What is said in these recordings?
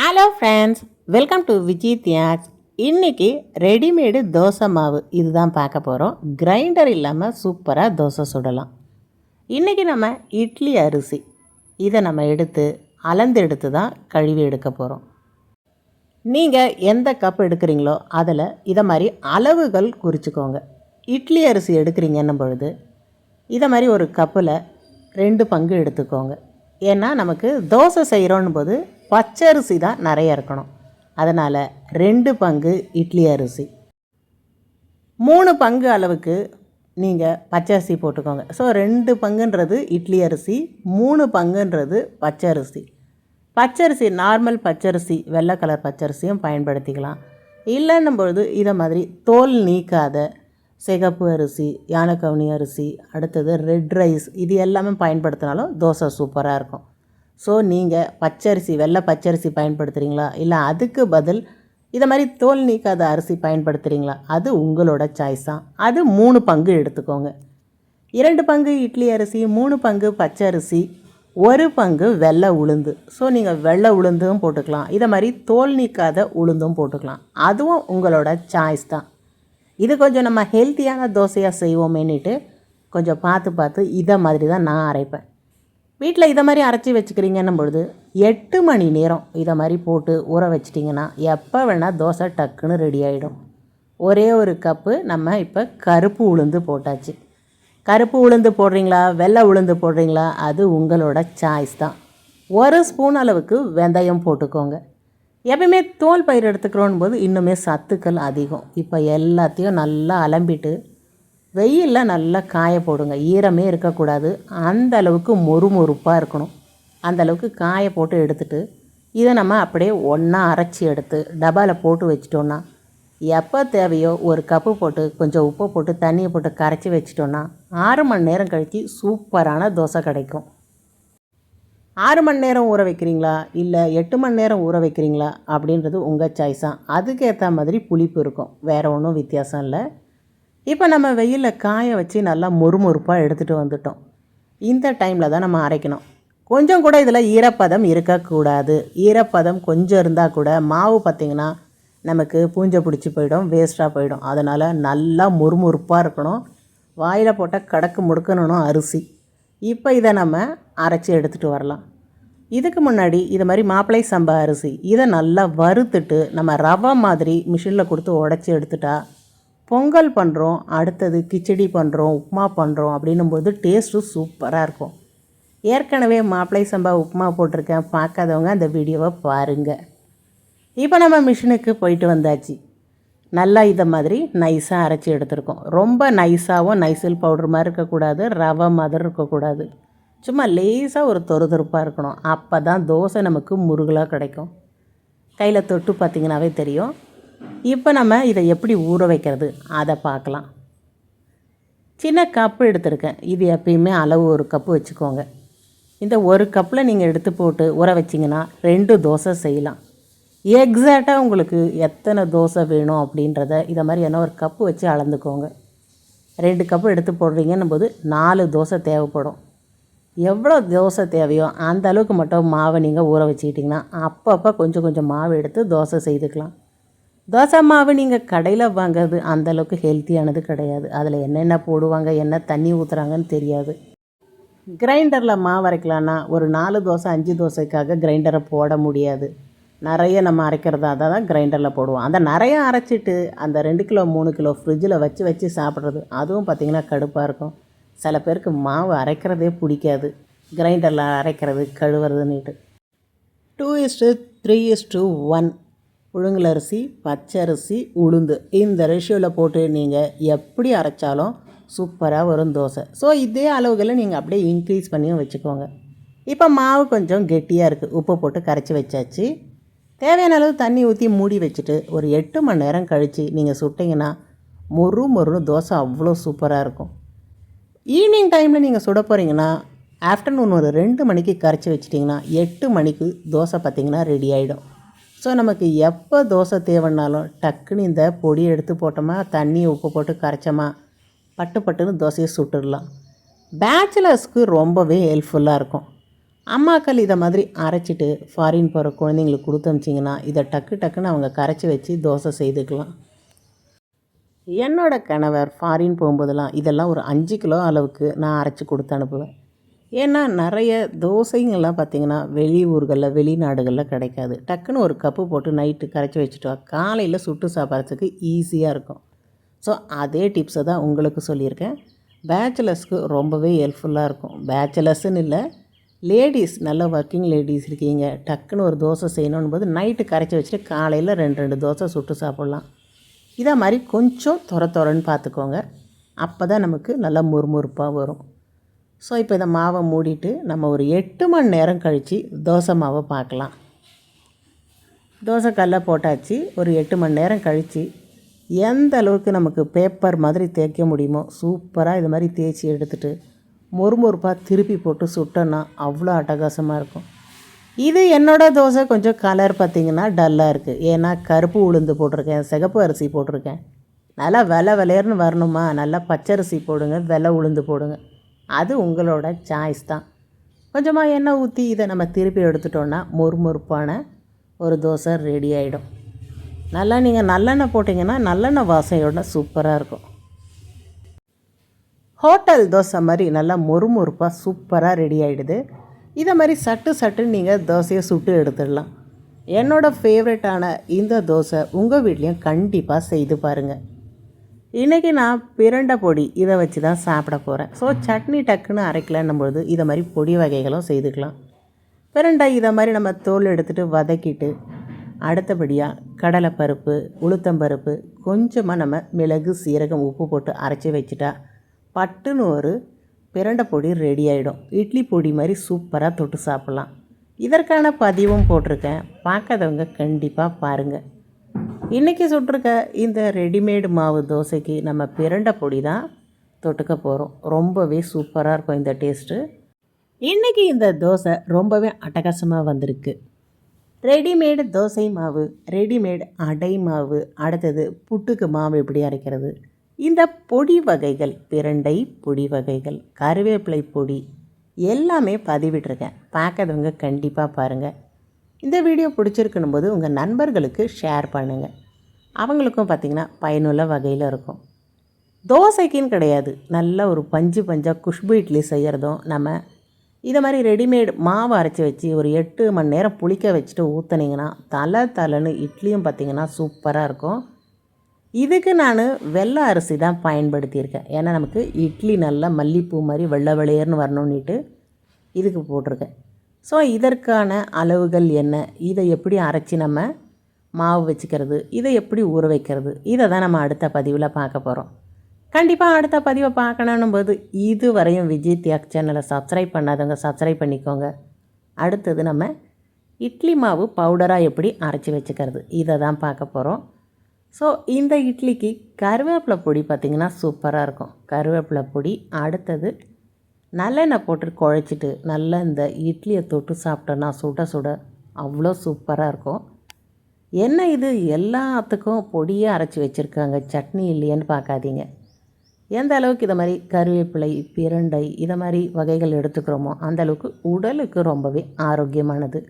Hello friends welcome to Viji Thiyags இன்றைக்கி readymade dosa மாவு. இதுதான் பார்க்க போகிறோம் கிரைண்டர் இல்லாமல் சூப்பராக தோசை சுடலாம். இன்றைக்கி நம்ம இட்லி அரிசி. இதை நம்ம எடுத்து அளந்து எடுத்து தான் கழுவி எடுக்க போகிறோம் நீங்கள் எந்த கப் எடுக்கிறீங்களோ அதில் இதை மாதிரி அளவுகள் குறிச்சிக்கோங்க. இட்லி அரிசி எடுக்கிறீங்கன்னும் பொழுது இதை மாதிரி ஒரு கப்பில் ரெண்டு பங்கு எடுத்துக்கோங்க. ஏன்னா நமக்கு தோசை செய்கிறோன்னும் போது பச்சரிசி தான் நிறைய இருக்கணும். அதனால் ரெண்டு பங்கு இட்லி அரிசி. மூணு பங்கு அளவுக்கு நீங்கள் பச்சரிசி போட்டுக்கோங்க. ஸோ ரெண்டு பங்குன்றது இட்லி அரிசி மூணு பங்குன்றது பச்சரிசி பச்சரிசி நார்மல் பச்சரிசி வெள்ளை கலர் பச்சரிசியும் பயன்படுத்திக்கலாம். இல்லைன்னும் பொழுது இதை மாதிரி தோல் நீக்காத சிகப்பு அரிசி யானைக்கவுனி அரிசி அடுத்தது ரெட் ரைஸ் இது எல்லாமே பயன்படுத்தினாலும் தோசை சூப்பராக இருக்கும். ஸோ நீங்கள் பச்சரிசி வெள்ளை பச்சரிசி பயன்படுத்துகிறீங்களா இல்லை அதுக்கு பதில் இதை மாதிரி தோல் நீக்காத அரிசி பயன்படுத்துகிறீங்களா அது உங்களோட சாய்ஸ் தான் அது மூணு பங்கு எடுத்துக்கோங்க. இரண்டு பங்கு இட்லி அரிசி மூணு பங்கு பச்சை அரிசி ஒரு பங்கு வெள்ளை உளுந்து. ஸோ நீங்கள் வெள்ளை உளுந்தும் போட்டுக்கலாம். இதை மாதிரி தோல் நீக்காத உளுந்தும் போட்டுக்கலாம். அதுவும் உங்களோட சாய்ஸ் தான். இது கொஞ்சம் நம்ம ஹெல்த்தியான தோசையாக செய்வோமேன்னுட்டு கொஞ்சம் பார்த்து பார்த்து இதை மாதிரி தான் நான் அரைப்பேன். வீட்டில் இதை மாதிரி அரைச்சி வச்சுக்கிறீங்கன்னும் பொழுது எட்டு மணி நேரம் இதை மாதிரி போட்டு ஊற வச்சிட்டிங்கன்னா எப்போ வேணால் தோசை டக்குன்னு ரெடி ஆகிடும் ஒரே ஒரு கப்பு நம்ம இப்போ கருப்பு உளுந்து போட்டாச்சு. கருப்பு உளுந்து போடுறீங்களா? வெள்ளை உளுந்து போடுறீங்களா? அது உங்களோட சாய்ஸ் தான். ஒரு ஸ்பூன் அளவுக்கு வெந்தயம் போட்டுக்கோங்க. எப்பயுமே தோல் பயிர் எடுத்துக்கிறோன்னு போது இன்னுமே சத்துக்கள் அதிகம். இப்போ எல்லாத்தையும் நல்லா அலம்பிட்டு வெயிலில் நல்லா காய போடுங்க. ஈரமே இருக்கக்கூடாது. அந்த அளவுக்கு மொறுமொறுப்பாக இருக்கணும். அந்த அளவுக்கு காய போட்டு எடுத்துட்டு இதை நம்ம அப்படியே ஒன்றா அரைச்சி எடுத்து டப்பாவில் போட்டு வச்சிட்டோன்னா எப்போ தேவையோ ஒரு கப்பு போட்டு கொஞ்சம் உப்பு போட்டு தண்ணியை போட்டு கரைச்சி வச்சிட்டோன்னா ஆறு மணி நேரம் கழித்து சூப்பரான தோசை கிடைக்கும். ஆறு மணி நேரம் ஊற வைக்கிறீங்களா? இல்லை எட்டு மணி நேரம் ஊற வைக்கிறீங்களா? அப்படின்றது உங்கள் சாய்ஸாக அதுக்கேற்ற மாதிரி புளிப்பு இருக்கும். வேறு ஒன்றும் வித்தியாசம் இல்லை. இப்போ நம்ம வெயிலில் காய வச்சு நல்லா மொறுமொறுப்பாக எடுத்துகிட்டு வந்துட்டோம். இந்த டைமில் தான் நம்ம அரைக்கணும். கொஞ்சம் கூட இதில் ஈரப்பதம் இருக்கக்கூடாது. ஈரப்பதம் கொஞ்சம் இருந்தால் கூட மாவு பார்த்திங்கன்னா நமக்கு பூஞ்சை பிடிச்சி போயிடும் வேஸ்ட்டாக போயிடும். அதனால் நல்லா மொறுமொறுப்பாக இருக்கணும். வாயில் போட்டால் கடக்கு முடுக்கணும் அரிசி. இப்போ இதை நம்ம அரைச்சி எடுத்துகிட்டு வரலாம். இதுக்கு முன்னாடி இது மாதிரி மாப்பிளை சம்பா அரிசி இதை நல்லா வறுத்துட்டு நம்ம ரவை மாதிரி மிஷினில் கொடுத்து உடச்சி எடுத்துட்டா பொங்கல் பண்ணுறோம் அடுத்தது கிச்சடி பண்ணுறோம் உப்புமா பண்ணுறோம் அப்படின்னும் போது டேஸ்ட்டும் சூப்பராக இருக்கும். ஏற்கனவே மாப்பிளை சம்பா உப்புமா போட்டிருக்கேன் பார்க்காதவங்க அந்த வீடியோவை பாருங்கள் இப்போ நம்ம மிஷினுக்கு போயிட்டு வந்தாச்சு. நல்லா இதை மாதிரி நைஸாக அரைச்சி எடுத்துருக்கோம். ரொம்ப நைஸாகவும் நைசில் பவுடர் மாதிரி இருக்கக்கூடாது ரவை மாதிரி இருக்கக்கூடாது. சும்மா லேசாக ஒரு தொறுதொறுப்பாக இருக்கணும். அப்போ தான் தோசை நமக்கு முருகலாக கிடைக்கும். கையில் தொட்டு பார்த்திங்கனாவே தெரியும். இப்போ நம்ம இதை எப்படி ஊற வைக்கிறது? அதை பார்க்கலாம். சின்ன கப்பு எடுத்திருக்கேன். இது எப்பயுமே அளவு ஒரு கப்பு வச்சுக்கோங்க. இந்த ஒரு கப்பில் நீங்கள் எடுத்து போட்டு ஊற வச்சிங்கன்னா ரெண்டு தோசை செய்யலாம். எக்ஸாக்டாக உங்களுக்கு எத்தனை தோசை வேணும் அப்படின்றத இதை மாதிரி என்ன ஒரு கப்பு வச்சு அளந்துக்கோங்க. ரெண்டு கப்பு எடுத்து போடுறீங்கன்னும் போது நாலு தோசை தேவைப்படும். எவ்வளோ தோசை தேவையோ அந்த அளவுக்கு மட்டும் மாவை நீங்கள் ஊற வச்சுக்கிட்டிங்கன்னா அப்பப்போ கொஞ்சம் கொஞ்சம் மாவு எடுத்து தோசை செய்துக்கலாம். தோசை மாவு நீங்கள் கடையில் வாங்குறது அந்தளவுக்கு ஹெல்த்தியானது கிடையாது. அதில் என்னென்ன போடுவாங்க என்ன தண்ணி ஊற்றுறாங்கன்னு தெரியாது. கிரைண்டரில் மாவு அரைக்கலான்னா ஒரு நாலு தோசை அஞ்சு தோசைக்காக கிரைண்டரை போட முடியாது. நிறைய நம்ம அரைக்கிறதா தான் கிரைண்டரில் போடுவோம். அந்த நிறைய அரைச்சிட்டு அந்த ரெண்டு கிலோ மூணு கிலோ ஃப்ரிட்ஜில் வச்சு வச்சு சாப்பிட்றது அதுவும் பார்த்திங்கன்னா கடுப்பாக இருக்கும். சில பேருக்கு மாவு அரைக்கிறதே பிடிக்காது. கிரைண்டரில் அரைக்கிறது கழுவுறதுன்னுட்டு. Two is to three is to one புழுங்கலரிசி பச்சரிசி உளுந்து. இந்த ரேஷியோவில் போட்டு நீங்கள் எப்படி அரைச்சாலும் சூப்பராக வரும் தோசை. ஸோ இதே அளவுகளை நீங்கள் அப்படியே இன்க்ரீஸ் பண்ணியும் வச்சுக்கோங்க. இப்போ மாவு கொஞ்சம் கெட்டியாக இருக்குது உப்பு போட்டு கரைச்சி வச்சாச்சு. தேவையான அளவு தண்ணி ஊற்றி மூடி வச்சுட்டு ஒரு எட்டு மணி நேரம் கழித்து நீங்கள் சுட்டிங்கன்னா மொறு மொறுன்னு தோசை அவ்வளோ சூப்பராக இருக்கும். ஈவினிங் டைமில் நீங்கள் சுட போகிறீங்கன்னா ஆஃப்டர்நூன் ஒரு ரெண்டு மணிக்கு கரைச்சி வச்சிட்டிங்கன்னா எட்டு மணிக்கு தோசை பார்த்திங்கன்னா ரெடி ஆகிடும் ஸோ நமக்கு எப்போ தோசை தேவைன்னாலும் டக்குன்னு இந்த பொடியை எடுத்து போட்டோமா தண்ணி உப்பு போட்டு கரைச்சோமா பட்டு பட்டுன்னு தோசையை சுட்டுடலாம். பேச்சுலர்ஸ்க்கு ரொம்பவே ஹெல்ப்ஃபுல்லாக இருக்கும். அம்மாக்கள் இதை மாதிரி அரைச்சிட்டு ஃபாரின் போகிற குழந்தைங்களுக்கு கொடுத்து அமிச்சிங்கன்னா இதை டக்கு டக்குன்னு அவங்க கரைச்சி வச்சு தோசை செய்துக்கலாம். என்னோட கணவர் ஃபாரின் போகும்போதெல்லாம் இதெல்லாம் ஒரு அஞ்சு கிலோ அளவுக்கு நான் அரைச்சி கொடுத்து அனுப்புவேன். ஏன்னா நிறைய தோசைங்கள்லாம் பார்த்திங்கன்னா வெளியூர்களில் வெளிநாடுகளில் கிடைக்காது. டக்குன்னு ஒரு கப்பு போட்டு நைட்டு கரைச்சி வச்சுட்டா காலையில் சுட்டு சாப்பிட்றதுக்கு ஈஸியாக இருக்கும். ஸோ அதே டிப்ஸை தான் உங்களுக்கு சொல்லியிருக்கேன். பேச்சுலர்ஸ்க்கு ரொம்பவே ஹெல்ப்ஃபுல்லாக இருக்கும். பேச்சுலர்ஸ்ன்னு இல்லை லேடிஸ் நல்ல ஒர்க்கிங் லேடிஸ் இருக்கீங்க. டக்குன்னு ஒரு தோசை செய்யணும் போது நைட்டு கரைச்சி வச்சுட்டு காலையில் ரெண்டு ரெண்டு தோசை சுட்டு சாப்பிட்லாம். இதை மாதிரி கொஞ்சம் தொர தொரன்னு பார்த்துக்கோங்க. அப்போ தான் நமக்கு நல்லா முறுமுறுப்பாக வரும். ஸோ இப்போ இந்த மாவை மூடிட்டு நம்ம ஒரு எட்டு மணி நேரம் கழித்து தோசை மாவை பார்க்கலாம். தோசை கல்லை போட்டாச்சு. ஒரு எட்டு மணி நேரம் கழித்து எந்த அளவுக்கு நமக்கு பேப்பர் மாதிரி தேய்க்க முடியுமோ சூப்பராக இது மாதிரி தேய்ச்சி எடுத்துகிட்டு மொறுமொறுப்பாக திருப்பி போட்டு சுட்டோன்னா அவ்வளோ அட்டகாசமாக இருக்கும். இது என்னோடய தோசை கொஞ்சம் கலர் பார்த்திங்கன்னா டல்லாக இருக்குது ஏன்னா கருப்பு உளுந்து போட்டிருக்கேன் சிகப்பு அரிசி போட்டிருக்கேன். நல்லா வெலை விலையர்னு வரணுமா? நல்லா பச்சரிசி போடுங்க வெலை உளுந்து போடுங்க. அது உங்களோட சாய்ஸ் தான். கொஞ்சமாக எண்ணெய் ஊற்றி இதை நம்ம திருப்பி எடுத்துட்டோன்னா மொறுமொறுப்பான ஒரு தோசை ரெடி ஆகிடும் நல்லா நீங்கள் நல்லெண்ணெய் போட்டிங்கன்னா நல்லெண்ணெய் வாசனையோட சூப்பராக இருக்கும். ஹோட்டல் தோசை மாதிரி நல்லா மொறுமொறுப்பாக சூப்பராக ரெடி ஆகிடுது இதை மாதிரி சட்டு சட்டுன்னு நீங்கள் தோசையை சுட்டு எடுத்துடலாம். என்னோடய ஃபேவரட்டான இந்த தோசை உங்கள் வீட்லேயும் கண்டிப்பாக செய்து பாருங்கள் இன்றைக்கி நான் பிரண்டை பொடி இதை வச்சு தான் சாப்பிட போகிறேன் ஸோ சட்னி டக்குன்னு அரைக்கலன்னும் பொழுது இதை மாதிரி பொடி வகைகளும் செய்துக்கலாம். பிரண்டை இதை மாதிரி நம்ம தோல் எடுத்துகிட்டு வதக்கிட்டு அடுத்தபடியாக கடலைப்பருப்பு உளுத்தம்பருப்பு கொஞ்சமாக நம்ம மிளகு சீரகம் உப்பு போட்டு அரைச்சி வச்சுட்டா பட்டுன்னு ஒரு பிரண்டை பொடி ரெடி ஆகிடும் இட்லி பொடி மாதிரி சூப்பராக தொட்டு சாப்பிட்லாம். இதற்கான பதிவும் போட்டிருக்கேன். பார்க்காதவங்க கண்டிப்பாக பாருங்கள் இன்றைக்கி சுட்டிருக்க இந்த ரெடிமேடு மாவு தோசைக்கு நம்ம பிரண்டை பொடி தான் தொட்டுக்க போகிறோம் ரொம்பவே சூப்பராக இருக்கும் இந்த டேஸ்ட்டு. இன்றைக்கி இந்த தோசை ரொம்பவே அட்டகாசமாக வந்திருக்கு. ரெடிமேடு தோசை மாவு ரெடிமேடு அடை மாவு அடுத்தது புட்டுக்கு மாவு எப்படி அரைக்கிறது? இந்த பொடி வகைகள் பிரண்டை பொடி வகைகள் கருவேப்பிலை பொடி எல்லாமே பதிவிட்டிருக்கேன். பார்க்கறவங்க கண்டிப்பாக பாருங்கள் இந்த வீடியோ பிடிச்சிருக்கணும் போது உங்கள் நண்பர்களுக்கு ஷேர் பண்ணுங்கள் அவங்களுக்கும் பார்த்திங்கன்னா பயனுள்ள வகையில் இருக்கும். தோசைக்குன்னு கிடையாது. நல்ல ஒரு பஞ்சு பஞ்சாக குஷ்பு இட்லி செய்கிறதும் நம்ம இதை மாதிரி ரெடிமேட் மாவு அரைச்சி வச்சு ஒரு எட்டு மணி நேரம் புளிக்க வச்சுட்டு ஊற்றுனீங்கன்னா தலை தலைன்னு இட்லியும் பார்த்திங்கன்னா சூப்பராக இருக்கும். இதுக்கு நான் வெள்ளை அரிசி தான் பயன்படுத்தியிருக்கேன். ஏன்னா நமக்கு இட்லி நல்லா மல்லிப்பூ மாதிரி வெள்ளை வெளியர்னு வரணுன்னுட்டு இதுக்கு போட்டிருக்கேன். ஸோ இதற்கான அளவுகள் என்ன? இதை எப்படி அரைச்சி நம்ம மாவு வச்சுக்கிறது? இதை எப்படி ஊற வைக்கிறது? இதை தான் நம்ம அடுத்த பதிவில் பார்க்க போகிறோம் கண்டிப்பாக அடுத்த பதிவை பார்க்கணும் போது இது வரையும் விஜய் தியாக் சேனலை சப்ஸ்கிரைப் பண்ணாதவங்க சப்ஸ்கிரைப் பண்ணிக்கோங்க. அடுத்தது நம்ம இட்லி மாவு பவுடராக எப்படி அரைச்சி வச்சுக்கிறது? இதை தான் பார்க்க போகிறோம் ஸோ இந்த இட்லிக்கு கருவேப்பிலை பொடி பார்த்திங்கன்னா சூப்பராக இருக்கும். கருவேப்பிலை பொடி அடுத்தது நல்லெண்ணெய் போட்டு குழைச்சிட்டு நல்லா இந்த இட்லியை தொட்டு சாப்பிட்டோன்னா சுட சுட அவ்வளோ சூப்பராக இருக்கும். என்ன இது? எல்லாத்துக்கும் பொடியாக அரைச்சி வச்சுருக்காங்க. சட்னி இல்லையேன்னு பார்க்காதீங்க. எந்த அளவுக்கு இதை மாதிரி கருவேப்பிலை பிரண்டை இதை மாதிரி வகைகள் எடுத்துக்கிறோமோ அந்தளவுக்கு உடலுக்கு ரொம்பவே ஆரோக்கியமானது.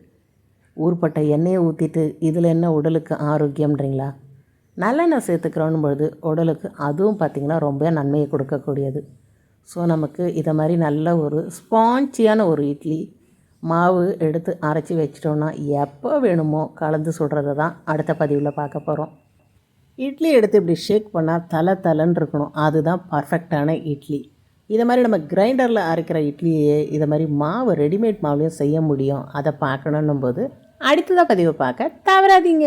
ஊர்பட்ட எண்ணெயை ஊற்றிட்டு இதில் என்ன உடலுக்கு ஆரோக்கியம்ன்றீங்களா? நல்லெண்ணெய் சேர்த்துக்கிறோன்னு பொழுது உடலுக்கு அதுவும் பார்த்திங்கன்னா ரொம்ப நன்மையை கொடுக்கக்கூடியது. ஸோ நமக்கு இதை மாதிரி நல்ல ஒரு ஸ்பான்ச்சியான ஒரு இட்லி மாவு எடுத்து அரைச்சி வச்சிட்டோன்னா எப்போ வேணுமோ கலந்து சுடுறத தான் அடுத்த பதிவில் பார்க்க போகிறோம் இட்லி எடுத்து இப்படி ஷேக் பண்ணால் தலை தலைன்னு இருக்கணும். அதுதான் பர்ஃபெக்டான இட்லி. இதை மாதிரி நம்ம கிரைண்டரில் அரைக்கிற இட்லியே இதை மாதிரி மாவு ரெடிமேட் மாவுலையும் செய்ய முடியும். அதை பார்க்கணுன்னும் போது அடுத்ததாக பதிவை பார்க்க தவறாதீங்க.